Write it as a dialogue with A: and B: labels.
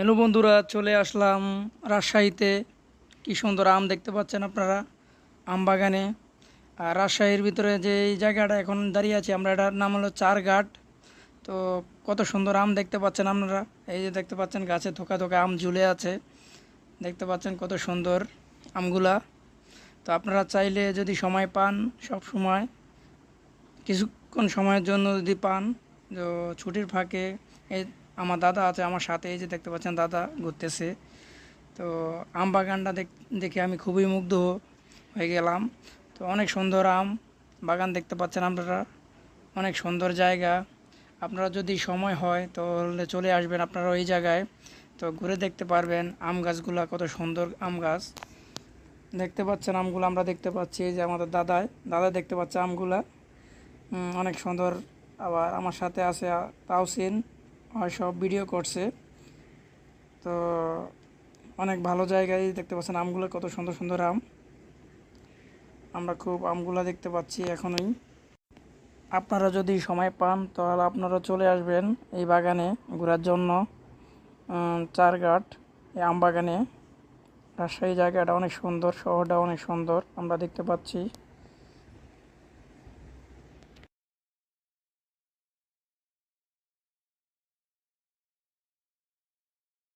A: Hello বন্ধুরা, চলে আসলাম রাজশাহীতে। কি সুন্দর আম দেখতে পাচ্ছেন আপনারা, আম বাগানে। আর রাজশাহীর ভিতরে যে এই জায়গাটা এখন দাঁড়িয়ে আছি, আমরা এটার নাম হলো চারঘাট। তো কত সুন্দর আম দেখতে পাচ্ছেন আপনারা। এই যে দেখতে পাচ্ছেন গাছে থোকা থোকা আম ঝুলে আছে। দেখতে পাচ্ছেন কত সুন্দর আমগুলা। তো আপনারা চাইলে যদি সময় পান সব সময়, কিছুক্ষণ সময়ের জন্য যদি পান, তো ছুটির ফাঁকে এই আমার দাদা আছে আমার সাথে, এই যে দেখতে পাচ্ছেন দাদা ঘুরতেছে। তো আম বাগানটা দেখ আমি খুবই মুগ্ধ হয়ে গেলাম। তো অনেক সুন্দর আম বাগান দেখতে পাচ্ছেন আপনারা, অনেক সুন্দর জায়গা। আপনারা যদি সময় হয় তাহলে চলে আসবেন আপনারা ওই জায়গায়। তো ঘুরে দেখতে পারবেন আম গাছগুলা কত সুন্দর আম গাছ। দেখতে পাচ্ছেন আমগুলো আমরা দেখতে পাচ্ছি যে আমাদের দাদায়, দাদা দেখতে পাচ্ছে আমগুলা। অনেক সুন্দর। আবার আমার সাথে আছে তাওসিন। সব ভিডিও করছে। তো অনেক ভালো জায়গায় দেখতে পাচ্ছেন আমগুলো কত সুন্দর সুন্দর আম। আমরা খুব আমগুলা দেখতে পাচ্ছি এখনই। আপনারা যদি সময় পান, তাহলে আপনারা চলে আসবেন এই বাগানে ঘোরার জন্য। চারঘাট, এই আম বাগানে রাজশাহী জায়গাটা অনেক সুন্দর শহরটা অনেক সুন্দর আমরা দেখতে পাচ্ছি।